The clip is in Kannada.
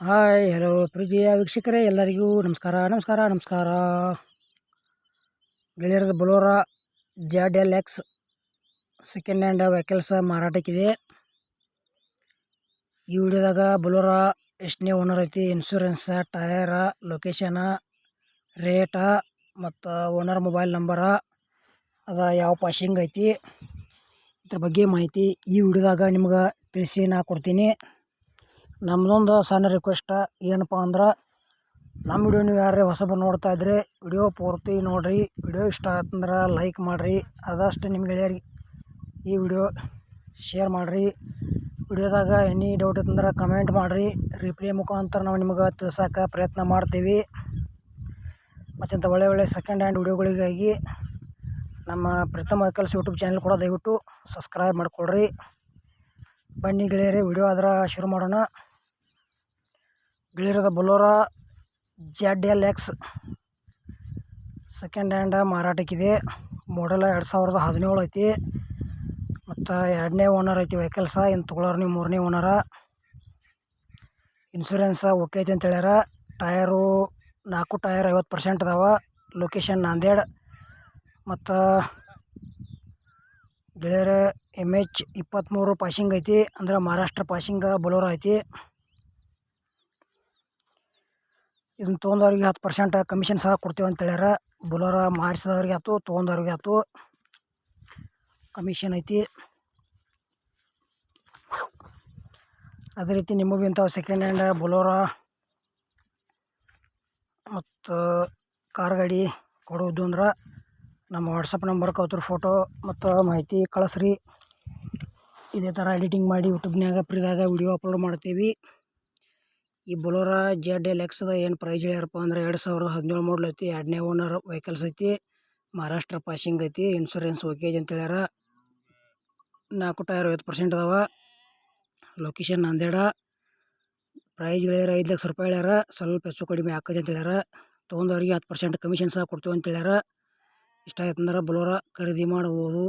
ಹಾಯ್ ಹಲೋ ಪ್ರೀತಿಯ ವೀಕ್ಷಕರೇ, ಎಲ್ಲರಿಗೂ ನಮಸ್ಕಾರ ನಮಸ್ಕಾರ ನಮಸ್ಕಾರ. ಗೆಳೆಯರದ Bolero Z L X second hand vehicles ಮಾರಾಟಕ್ಕಿದೆ. ಈ ವಿಡಿಯೋದಾಗ ಬಲೋರ ಎಷ್ಟನೇ ಓನರ್ ಐತಿ ಇನ್ಶೂರೆನ್ಸ್ ಟಯರ ಲೊಕೇಶನ ರೇಟ ಮತ್ತು ಓನರ್ ಮೊಬೈಲ್ ನಂಬರ ಅದ ಯಾವ ಪಾಶಿಂಗ್ ಐತಿ, ಇದ್ರ ಬಗ್ಗೆ ಮಾಹಿತಿ ಈ ವಿಡಿಯೋದಾಗ ನಿಮ್ಗೆ ತಿಳಿಸಿ ನಾ ಕೊಡ್ತೀನಿ. ನಮ್ಮದೊಂದು ಸಣ್ಣ ರಿಕ್ವೆಸ್ಟ ಏನಪ್ಪ ಅಂದ್ರೆ ನಮ್ಮ ವಿಡಿಯೋ ನೀವು ಯಾರೇ ಹೊಸಬರು ನೋಡ್ತಾ ಇದ್ರೆ ವಿಡಿಯೋ ಪೂರ್ತಿ ನೋಡಿರಿ. ವಿಡಿಯೋ ಇಷ್ಟ ಆಯ್ತಂದ್ರೆ ಲೈಕ್ ಮಾಡಿರಿ. ಆದಷ್ಟು ನಿಮ್ಗೆ ಗೆಳೆಯರಿಗೆ ಈ ವಿಡಿಯೋ ಶೇರ್ ಮಾಡಿರಿ. ವಿಡಿಯೋದಾಗ ಎನಿ ಡೌಟ್ ಇತ್ತಂದ್ರೆ ಕಮೆಂಟ್ ಮಾಡಿರಿ. ರಿಪ್ಲೈ ಮುಖಾಂತರ ನಾವು ನಿಮ್ಗೆ ತಿಳ್ಸೋಕೆ ಪ್ರಯತ್ನ ಮಾಡ್ತೀವಿ. ಮತ್ತಿಂಥ ಒಳ್ಳೆ ಒಳ್ಳೆ ಸೆಕೆಂಡ್ ಹ್ಯಾಂಡ್ ವಿಡಿಯೋಗಳಿಗಾಗಿ ನಮ್ಮ ಪ್ರಥಮ ವೆಹಿಕಲ್ಸ್ ಯೂಟ್ಯೂಬ್ ಚಾನಲ್ ಕೂಡ ದಯವಿಟ್ಟು ಸಬ್ಸ್ಕ್ರೈಬ್ ಮಾಡಿಕೊಡ್ರಿ ಬನ್ನಿ ಗೆಳೆಯರಿ ವಿಡಿಯೋ ಆದ್ರೆ ಶುರು ಮಾಡೋಣ. ಗೆಳೆಯರದ Bolero Z L X second hand ಮಾರಾಟಕ್ಕಿದೆ. Model ಎರಡು ಸಾವಿರದ ಹದಿನೇಳು ಐತಿ. ಮತ್ತು ಎರಡನೇ ಓನರ್ ಐತಿ ವೆಹಿಕಲ್ಸ. ಇನ್ನು ತೊಗೊಳೋರು ನೀವು ಮೂರನೇ ಓನರ. ಇನ್ಶೂರೆನ್ಸ ಓಕೆ ಐತಿ ಅಂತ ಹೇಳ್ಯಾರ. ಟಯರು ನಾಲ್ಕು ಟಯರ್ ಐವತ್ತು ಪರ್ಸೆಂಟ್ ಅದಾವ. ಲೊಕೇಶನ್ ನಾಂದೇಡ್. ಮತ್ತು ಗೆಳೆಯರ ಎಂ ಎಚ್ ಇಪ್ಪತ್ತ್ಮೂರು ಪಾಸಿಂಗ್ ಐತಿ. ಅಂದ್ರೆ ಮಹಾರಾಷ್ಟ್ರ ಪಾಸಿಂಗ ಬೊಲೋರ ಐತಿ. ಇದನ್ನ ತೊಗೊಂಡವ್ರಿಗೆ ಹತ್ತು ಪರ್ಸೆಂಟ್ ಕಮಿಷನ್ ಸಹ ಕೊಡ್ತೀವಿ ಅಂತ ಹೇಳ್ಯಾರ. ಬೊಲೋರ ಮಾರಿಸಿದವ್ರಿಗೆ ಆಯ್ತು ತೊಗೊಂಡವ್ರಿಗೆ ಆಯ್ತು ಕಮಿಷನ್ ಐತಿ. ಅದೇ ರೀತಿ ನಿಮಗೂ ಇಂಥವು ಸೆಕೆಂಡ್ ಹ್ಯಾಂಡ್ ಬೊಲೋರ ಮತ್ತು ಕಾರ್ ಗಾಡಿ ಕೊಡೋದು ಅಂದ್ರೆ ನಮ್ಮ ವಾಟ್ಸಪ್ ನಂಬರ್ ಅವ್ರ ಫೋಟೋ ಮತ್ತು ಮಾಹಿತಿ ಕಳಿಸ್ರಿ. ಇದೇ ಥರ ಎಡಿಟಿಂಗ್ ಮಾಡಿ ಯೂಟ್ಯೂಬ್ನಾಗ ಫ್ರೀದಾಗ ವಿಡಿಯೋ ಅಪ್ಲೋಡ್ ಮಾಡ್ತೀವಿ. ಈ ಬೊಲೋರ ಜೆಡ್ ಎಲ್ ಎಕ್ಸ್ದ ಏನು ಪ್ರೈಸ್ ಹೇಳ್ಯಾರಪ್ಪ ಅಂದ್ರೆ ಎರಡು ಸಾವಿರದ ಹದಿನೇಳು ಮಾಡಲ್ ಐತಿ, ಎರಡನೇ ಓನರ್ ವೆಹಿಕಲ್ಸ್ ಐತಿ ಮಹಾರಾಷ್ಟ್ರ ಪಾಸಿಂಗ್ ಐತಿ ಇನ್ಶೂರೆನ್ಸ್ ಓಕೆ ಅಂತ ಹೇಳ್ಯಾರ. ನಾಲ್ಕು ಟೈರ್ ಐವತ್ತು ಪರ್ಸೆಂಟ್ ಅದಾವ. ಲೊಕೇಶನ್ ನಂದೇಡ. ಪ್ರೈಸ್ ಹೇಳ್ಯಾರ ಐದು ಲಕ್ಷ ರೂಪಾಯಿ ಹೇಳ್ಯಾರ. ಸ್ವಲ್ಪ ಹೆಚ್ಚು ಕಡಿಮೆ ಹಾಕೈತೆ ಅಂತ ಹೇಳ್ಯಾರ. ತೊಗೊಂಡವ್ರಿಗೆ ಹತ್ತು ಪರ್ಸೆಂಟ್ ಕಮಿಷನ್ ಸಹ ಕೊಡ್ತೀವಿ ಅಂತ ಹೇಳ್ಯಾರ. ಇಷ್ಟ ಆಯ್ತಂದ್ರೆ ಬೊಲೋರ ಖರೀದಿ ಮಾಡ್ಬೋದು.